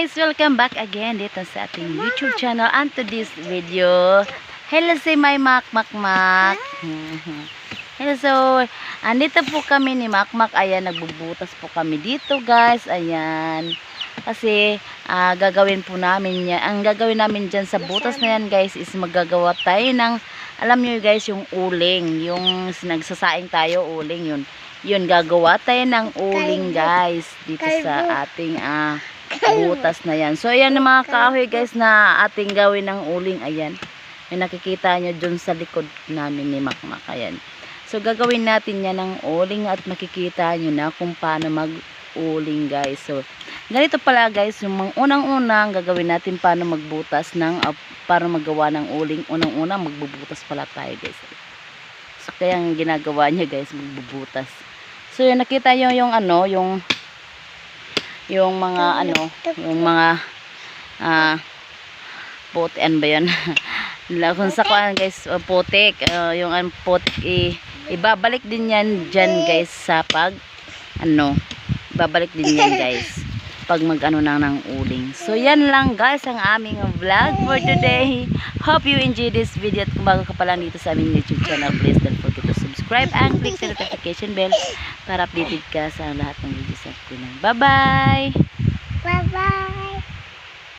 guys! Welcome back again dito sa ating YouTube channel and to this video. Hello si my Mak Mak Mak. Hello so, andito po kami ni Mak Mak. Ayan, nagbubutas po kami dito guys. Ayan. Kasi ah, gagawin po namin yan. Ang gagawin namin dyan sa butas na yan guys is magagawa tayo ng alam nyo guys yung uling. Yung nagsasaing tayo uling yun. Yun, gagawa tayo ng uling guys dito sa ating ah, butas na yan. So, ayan ang mga kahoy guys na ating gawin ng uling. Ayan. Yung nakikita nyo dun sa likod namin ni Makmak. Ayan. So, gagawin natin yan ng uling at makikita nyo na kung paano mag-uling guys. So, ganito pala guys, yung unang-unang gagawin natin paano magbutas ng, uh, para magawa ng uling. Unang-unang magbubutas pala tayo guys. So, kaya ang ginagawa niya guys, magbubutas. So, yun, nakita nyo yung ano, yung yung mga ano, yung mga ah puti, ano ba? La- Kung sa kuan guys, uh, putik, uh, yung an putik, i, ibabalik din yan dyan guys sa pag, ano, ibabalik din yan guys pag mag ano na ng uling. So yan lang guys ang aming vlog for today. Hope you enjoy this video at kung bago ka pa lang dito sa aming YouTube channel, please don't forget to subscribe and click the notification bell para updated ka sa lahat ng videos at. Bye-bye! Bye-bye.